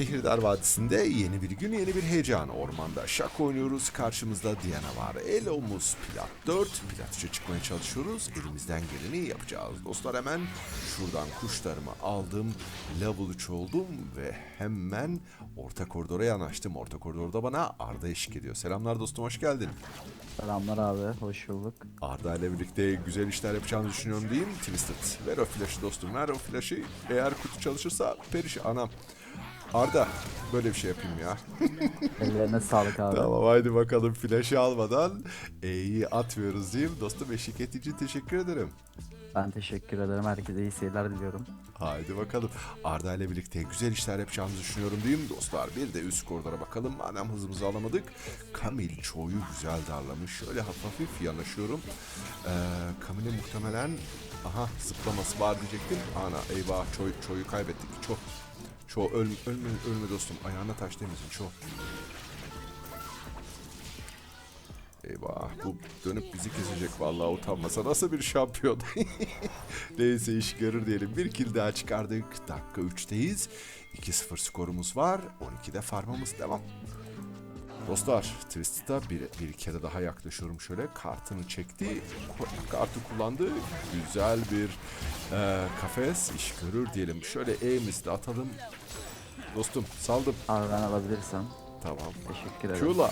Sihirdar Vadisi'nde yeni bir gün yeni bir heyecan. Ormanda şak oynuyoruz. Karşımızda Diana var. El omuz plat 4. Plat 3'e çıkmaya çalışıyoruz. Elimizden geleni yapacağız. Dostlar hemen şuradan kuşlarımı aldım. Level 3 oldum ve hemen orta koridora yanaştım. Orta koridorda bana Arda eşlik ediyor. Selamlar dostum hoş geldin. Selamlar abi, hoş bulduk. Arda ile birlikte güzel işler yapacağını düşünüyorum diyeyim. Twisted. Ver o flaşı dostum. Ver o flaşı. Eğer kutu çalışırsa periş anam. Arda böyle bir şey yapayım ya. Ellerine sağlık abi. tamam haydi bakalım flaşı almadan E'yi atmıyoruz diyeyim. Dostum eşlik ettiğin için teşekkür ederim. Ben teşekkür ederim. Herkese iyi seyirler diliyorum. Haydi bakalım. Arda ile birlikte güzel işler yapacağımızı düşünüyorum diyeyim dostlar. Bir de üst koridora bakalım. Madem hızımızı alamadık. Kamil çoğuyu güzel darlamış. Şöyle hafif hafif yanaşıyorum. Ee, Kamil'e muhtemelen aha zıplaması var diyecektim. Ana eyvah çoğu, çoğuyu kaybettik. Çok. Çoğu ölme, ölme, ölme dostum. Ayağına taş değmesin çoğu. Eyvah bu dönüp bizi kesecek vallahi utanmasa nasıl bir şampiyon. Neyse iş görür diyelim. Bir kill daha çıkardık. Dakika 3'teyiz. 2-0 skorumuz var. 12'de farmımız devam. Dostlar Twisted'a bir, bir kere daha yaklaşıyorum şöyle. Kartını çekti. Kartı kullandı. Güzel bir e, kafes iş görür diyelim. Şöyle E'mizi de atalım. Dostum saldım. Abi ben alabilirsem. Tamam. Teşekkür ederim. Kula.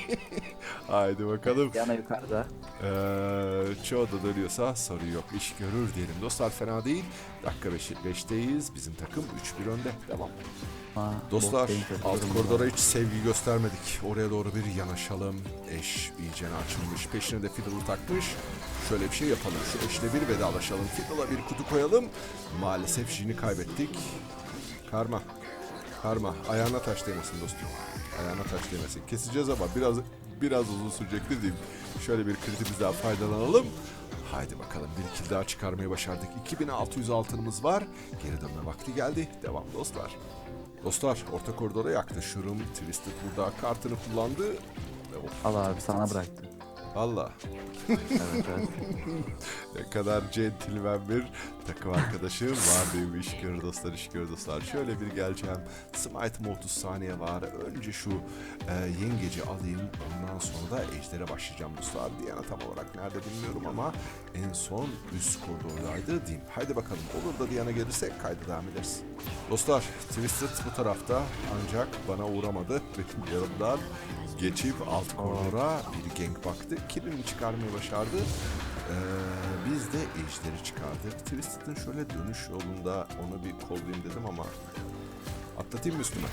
Haydi bakalım. Yana yukarıda. Ee, çoğu da dönüyorsa sorun yok. İş görür diyelim. Dostlar fena değil. Dakika 5, 5'teyiz. Bizim takım 3-1 önde. Devam. Ha, Dostlar alt koridora hiç sevgi göstermedik. Oraya doğru bir yanaşalım. Eş iyicene açılmış. Peşine de fiddle'ı takmış. Şöyle bir şey yapalım. Şu eşle bir vedalaşalım. Fiddle'a bir kutu koyalım. Maalesef Jin'i kaybettik. Karma. Karma. Ayağına taş değmesin dostum. Ayağına taş değmesin. Keseceğiz ama biraz biraz uzun sürecektir diyeyim. Şöyle bir kritimiz daha faydalanalım. Haydi bakalım bir kill daha çıkarmayı başardık. 2600 altınımız var. Geri dönme vakti geldi. Devam dostlar. Dostlar orta koridora yaklaşıyorum. Twisted burada kartını kullandı. Of, Al abi sana bıraktım. Valla Evet evet. ne kadar centilmen bir takım arkadaşım var benim iş görür dostlar iş görür dostlar. Şöyle bir geleceğim. Smite'ım 30 saniye var. Önce şu e, yengeci alayım. Ondan sonra da ejdere başlayacağım dostlar. Diana tam olarak nerede bilmiyorum ama en son üst koridordaydı diyeyim. Haydi bakalım olur da Diana gelirse kayda devam ederiz. Dostlar Twisted bu tarafta ancak bana uğramadı. Benim yanımdan geçip alt koridora bir gank baktı. Killini çıkarmayı başardı. Ee, biz de ejderi çıkardık. Twisted'ın şöyle dönüş yolunda onu bir kollayayım dedim ama atlatayım mı üstüme?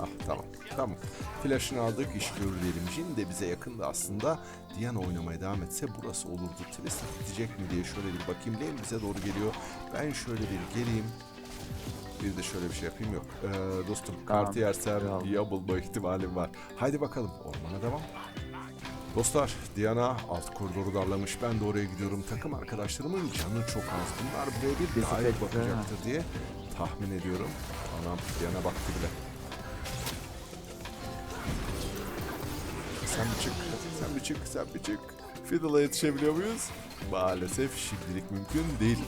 Ah tamam tamam. Flash'ını aldık iş görür diyelim. Jin de bize yakındı aslında. Diana oynamaya devam etse burası olurdu. Twisted gidecek mi diye şöyle bir bakayım. Lane bize doğru geliyor. Ben şöyle bir geleyim. Bir de şöyle bir şey yapayım yok. Ee, dostum Tamam, kartı yersem tamam. ya bulma ihtimalim var. Haydi bakalım ormana devam. Dostlar Diana alt koridoru darlamış. Ben de oraya gidiyorum. Takım arkadaşlarımın canı çok az. Bunlar buraya bir sepet, bakacaktır diye tahmin ediyorum. Anam Diana baktı bile. Sen bir çık, sen bir çık, sen bir çık. Fiddle'a yetişebiliyor muyuz? Maalesef şimdilik mümkün değil.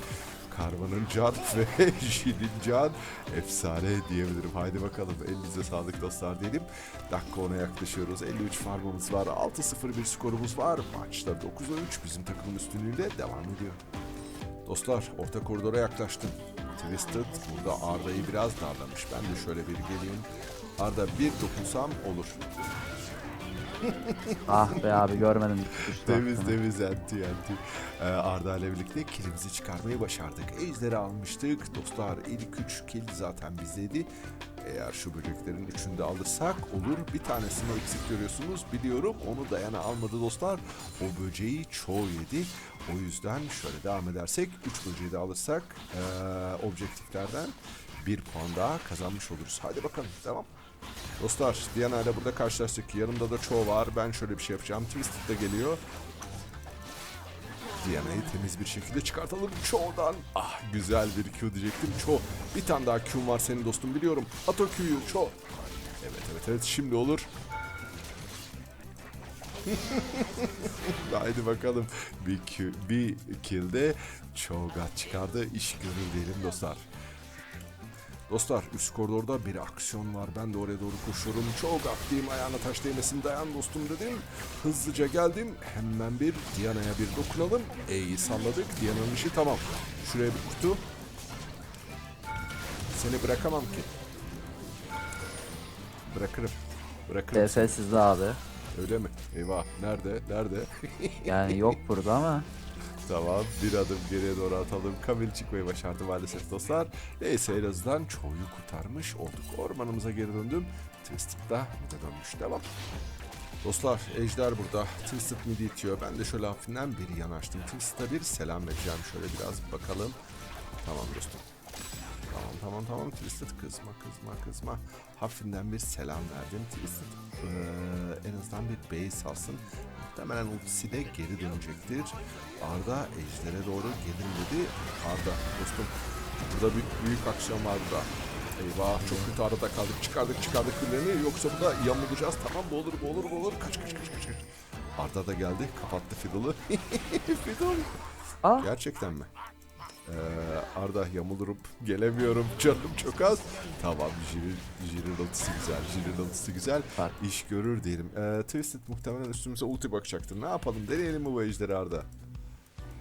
Karmanın can ve Jin'in can efsane diyebilirim. Haydi bakalım elinize sağlık dostlar diyelim. Dakika 10'a yaklaşıyoruz. 53 farmımız var. 6-0 bir skorumuz var. Maçta 9'a 3 bizim takımın üstünlüğüyle devam ediyor. Dostlar orta koridora yaklaştım. Twisted burada Arda'yı biraz darlamış. Ben de şöyle bir geleyim. Arda bir dokunsam olur. ah be abi görmedim. Temiz temiz enti enti. Ee, Arda ile birlikte kilimizi çıkarmayı başardık. Ejderi almıştık. Dostlar ilk 3 kill zaten bizdeydi. Eğer şu böceklerin üçünü de alırsak olur. Bir tanesini eksik görüyorsunuz biliyorum. Onu dayana almadı dostlar. O böceği çoğu yedi. O yüzden şöyle devam edersek 3 böceği de alırsak ee, objektiflerden bir puan daha kazanmış oluruz. Hadi bakalım devam. Dostlar Diana ile burada karşılaştık. Yanımda da çoğu var. Ben şöyle bir şey yapacağım. Twisted de geliyor. Diana'yı temiz bir şekilde çıkartalım çoğudan. Ah güzel bir Q diyecektim. Ço. Bir tane daha Q'm var senin dostum biliyorum. At o Q'yu ço. Evet evet evet şimdi olur. Haydi bakalım. Bir, ki- bir killde Çogat çıkardı. İş görür diyelim dostlar. Dostlar üst koridorda bir aksiyon var. Ben de oraya doğru koşuyorum. Çok atlıyım ayağına taş değmesin dayan dostum dedim. Hızlıca geldim. Hemen bir Diana'ya bir dokunalım. E'yi salladık. Diana'nın işi tamam. Şuraya bir kutu. Seni bırakamam ki. Bırakırım. Bırakırım. TF sizde abi. Öyle mi? Eyvah. Nerede? Nerede? Yani yok burada ama Tamam bir adım geriye doğru atalım. Kamil çıkmayı başardı maalesef dostlar. Neyse en azından çoğuyu kurtarmış olduk. Ormanımıza geri döndüm. Twisted da mide dönmüş. Devam. Dostlar Ejder burada. Twisted midi itiyor. Ben de şöyle hafiften bir yanaştım. Twisted'a bir selam vereceğim. Şöyle biraz bakalım. Tamam dostum. Tamam tamam Twisted kızma kızma kızma. Hafifinden bir selam verdim. Twisted eee, en azından bir base alsın. Muhtemelen ultisi de geri dönecektir. Arda Ejder'e doğru gelin dedi. Arda dostum burada büyük, büyük var burada. Eyvah çok kötü arada kaldık. Çıkardık çıkardık birilerini. Yoksa burada yamulacağız. Tamam bu olur bu olur bu olur. Kaç kaç kaç kaç. Arda da geldi. Kapattı Fiddle'ı. Fiddle. Ah Gerçekten mi? Ee, Arda yamulurum. Gelemiyorum. Canım çok az. Tamam. Jirin, Jirin ultisi güzel. Jirin ultisi güzel. İş görür diyelim. Ee, Twisted muhtemelen üstümüze ulti bakacaktır. Ne yapalım? Deneyelim mi bu ejderi Arda?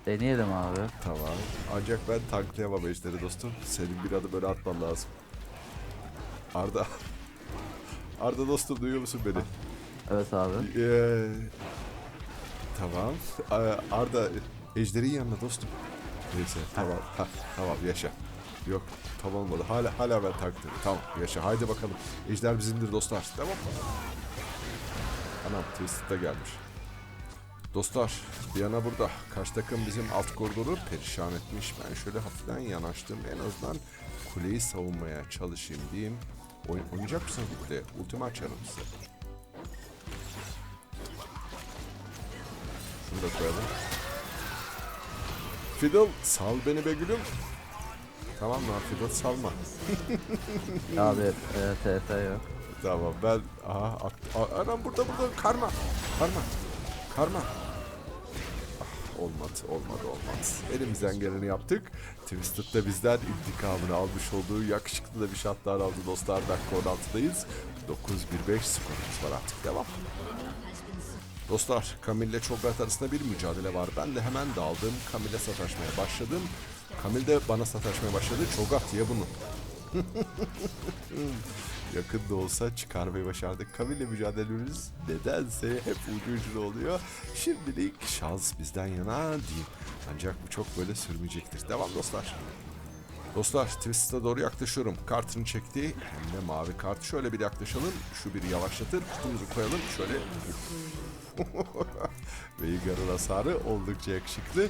deneyelim abi. Tamam. Ancak ben tanklayamam ejderi dostum. Senin bir adım böyle atman lazım. Arda. Arda dostum duyuyor musun beni? Evet abi. Ee, tamam. Ee, Arda ejderin yanına dostum. Neyse tamam. Ha, tamam yaşa. Yok tamam olmadı. Hala hala ben taktım. Tamam yaşa. Haydi bakalım. Ejder bizimdir dostlar. Tamam mı? Anam Twisted de gelmiş. Dostlar Diana burada. Karşı takım bizim alt koridoru perişan etmiş. Ben şöyle hafiften yanaştım. En azından kuleyi savunmaya çalışayım diyeyim. Oy oynayacak mısınız bu kuleye? Ultimi açarım size. Şunu da koyalım. Fiddle sal beni be gülüm. Tamam mı Fiddle salma. Abi e, TF yok. Tamam ben aha ak- a- anam burada burada karma. Karma. Karma. Ah, olmadı olmadı olmadı. Elimizden geleni yaptık. Twisted de bizden intikamını almış olduğu yakışıklı da bir şatlar aldı dostlar. Dakika 16'dayız. 9-1-5 skorumuz var artık devam. Dostlar Kamil'le Çogat arasında bir mücadele var. Ben de hemen daldım. Kamil'e sataşmaya başladım. Kamil de bana sataşmaya başladı. Çogat ye bunu. Yakın da olsa çıkarmayı başardık. Kamil'le mücadelemiz nedense hep ucu ucuna oluyor. Şimdilik şans bizden yana değil. Ancak bu çok böyle sürmeyecektir. Devam dostlar. Dostlar Twisted'a doğru yaklaşıyorum. Kartını çekti. Hem de mavi kart. Şöyle bir yaklaşalım. Şu bir yavaşlatır. Kutumuzu koyalım. Şöyle Veigar'ın hasarı oldukça yakışıklı.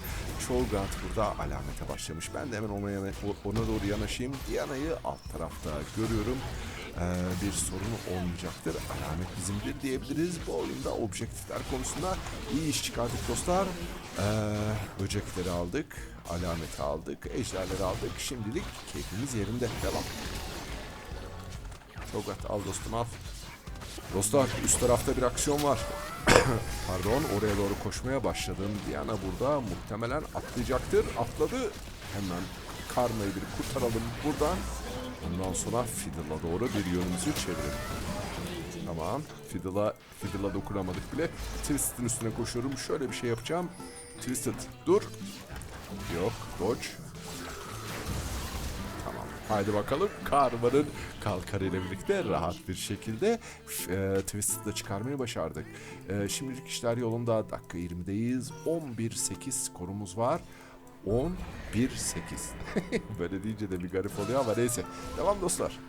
Cho'Gath burada alamete başlamış. Ben de hemen ona, ona doğru yanaşayım. Diana'yı alt tarafta görüyorum. Ee, bir sorun olmayacaktır. Alamet bizimdir diyebiliriz. Bu oyunda objektifler konusunda iyi iş çıkardık dostlar. Ee, böcekleri aldık. Alameti aldık. Ejderleri aldık. Şimdilik keyfimiz yerinde. Devam. Cho'Gath al dostum al. Dostlar üst tarafta bir aksiyon var. Pardon oraya doğru koşmaya başladım. Diana burada muhtemelen atlayacaktır. Atladı. Hemen Karma'yı bir kurtaralım buradan. Ondan sonra Fiddle'a doğru bir yönümüzü çevirelim. Tamam. Fiddle'a Fiddle'a dokunamadık bile. Twisted'ın üstüne koşuyorum. Şöyle bir şey yapacağım. Twisted dur. Yok. Dodge. Haydi bakalım. Karma'nın kalkarıyla birlikte rahat bir şekilde e, Twisted'ı çıkarmayı başardık. E, şimdilik işler yolunda. Dakika 20'deyiz. 11-8 skorumuz var. 11-8. Böyle deyince de bir garip oluyor ama neyse. Devam dostlar.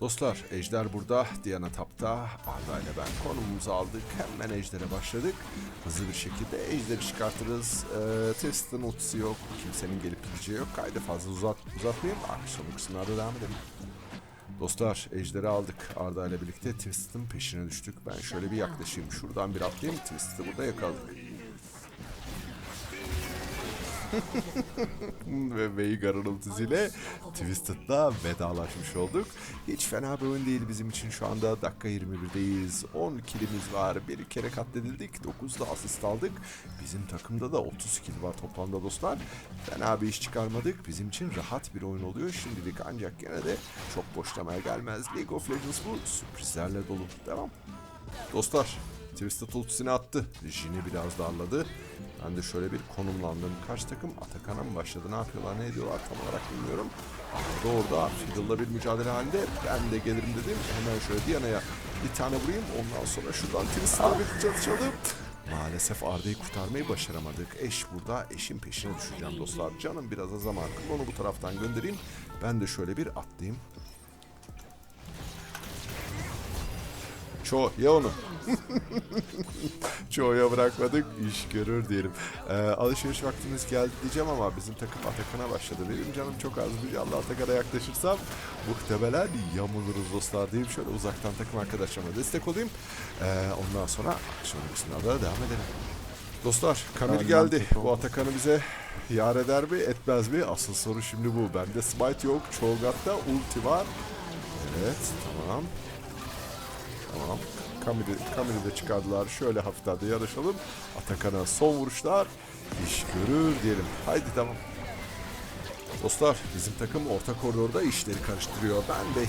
Dostlar Ejder burada, Diana tapta, Arda ile ben konumumuzu aldık. Hemen Ejder'e başladık. Hızlı bir şekilde Ejder'i çıkartırız. Ee, Test'in ultisi yok, kimsenin gelip gideceği yok. Kaydı fazla uzat, uzatmayayım. Akşam kısımlarda devam edelim. Dostlar Ejder'i aldık. Arda ile birlikte Twisted'ın peşine düştük. Ben şöyle bir yaklaşayım. Şuradan bir atlayayım. Twisted'ı burada yakaladık. Ve Veigar'ın ultisiyle Twisted'la vedalaşmış olduk. Hiç fena bir oyun değil bizim için şu anda. Dakika 21'deyiz. 10 killimiz var. Bir kere katledildik. 9 da asist aldık. Bizim takımda da 30 kill var toplamda dostlar. Fena bir iş çıkarmadık. Bizim için rahat bir oyun oluyor şimdilik ancak gene de çok boşlamaya gelmez. League of Legends bu sürprizlerle dolu. Devam. Dostlar Twisted ultisini attı. Jin'i biraz darladı. Ben de şöyle bir konumlandım. Karşı takım Atakan'a mı başladı? Ne yapıyorlar? Ne ediyorlar? Tam olarak bilmiyorum. Arda orada Fiddle'la bir mücadele halinde. Ben de gelirim dedim. Hemen şöyle Diana'ya bir tane vurayım. Ondan sonra şuradan Twisted'la bir çatışalım. Maalesef Arda'yı kurtarmayı başaramadık. Eş burada. Eşin peşine düşeceğim dostlar. Canım biraz az ama onu bu taraftan göndereyim. Ben de şöyle bir atlayayım. Ço ya onu. Çoğuya bırakmadık, iş görür diyelim. Ee, alışveriş vaktimiz geldi diyeceğim ama bizim takım Atakan'a başladı. Benim canım çok az bir canlı Atakan'a yaklaşırsam muhtemelen yamuluruz dostlar diyeyim. Şöyle uzaktan takım arkadaşlarıma destek olayım. Ee, ondan sonra akşam da devam edelim. Dostlar Kamil geldi. Bu Atakan'ı bize yar eder mi etmez mi? Asıl soru şimdi bu. Bende smite yok. Çoğgat'ta ulti var. Evet tamam. Tamam. Kamil'i, Kamil'i de çıkardılar. Şöyle hafiften de yarışalım. Atakan'a son vuruşlar. iş görür diyelim. Haydi tamam. Dostlar bizim takım orta koridorda işleri karıştırıyor. Ben de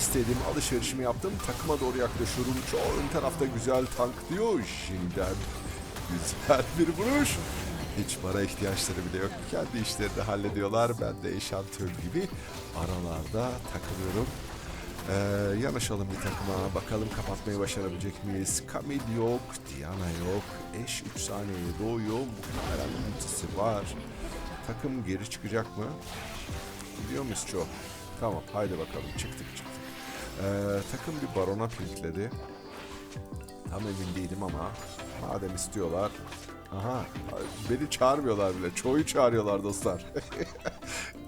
alışverişimi yaptım. Takıma doğru yaklaşıyorum. Çoğu ön tarafta güzel tank diyor. Şimdiden güzel bir vuruş. Hiç para ihtiyaçları bile yok. Kendi işlerini hallediyorlar. Ben de eşantör gibi aralarda takılıyorum. Ee, yanaşalım bir takıma. Bakalım kapatmayı başarabilecek miyiz? Kamil yok, Diana yok. Eş 3 saniyeye doğuyor. Muhtemelen ultisi var. Takım geri çıkacak mı? Biliyor muyuz çok? Tamam haydi bakalım çıktık çıktık. Ee, takım bir barona pinkledi. Tam emin değilim ama madem istiyorlar. Aha beni çağırmıyorlar bile. Çoğu çağırıyorlar dostlar.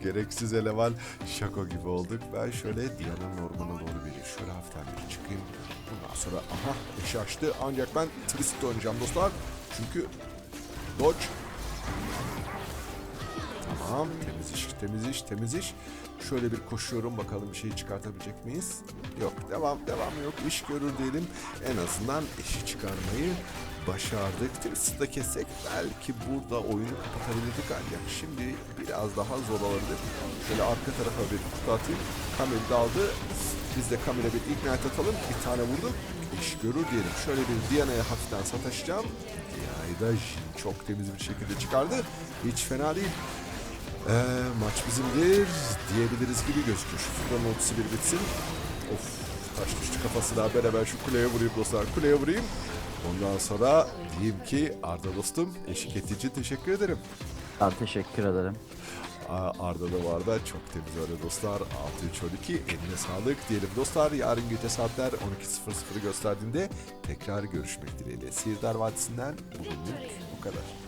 Gereksiz eleman şako gibi olduk. Ben şöyle Diana'nın ormana doğru bir şöyle hafiften bir çıkayım. Bundan sonra aha eşi açtı. Ancak ben twist oynayacağım dostlar. Çünkü dodge Tamam temiz iş temiz iş temiz iş. Şöyle bir koşuyorum bakalım bir şey çıkartabilecek miyiz? Yok devam devam yok iş görür diyelim. En azından eşi çıkarmayı başardık. Twist'ı kessek belki burada oyunu kapatabilirdik ancak şimdi biraz daha zor olabilir. Şöyle arka tarafa bir kutu atayım. Kamil daldı. Biz de Kamil'e bir ignite atalım. Bir tane vurduk. İş görür diyelim. Şöyle bir Diana'ya hafiften sataşacağım. Diana'yı da çok temiz bir şekilde çıkardı. Hiç fena değil. Ee, maç bizimdir diyebiliriz gibi gözüküyor. Şu ultisi bir bitsin. Of düştü kafasına beraber şu kuleye vurayım dostlar. Kuleye vurayım. Ondan sonra diyeyim ki Arda dostum eşlik ettiği için teşekkür ederim. Ben teşekkür ederim. Arda da var da çok temiz öyle dostlar. 6-3-12 eline sağlık diyelim dostlar. Yarın gece saatler 12.00'ı gösterdiğinde tekrar görüşmek dileğiyle. Sihirdar Vadisi'nden bugünlük bu kadar.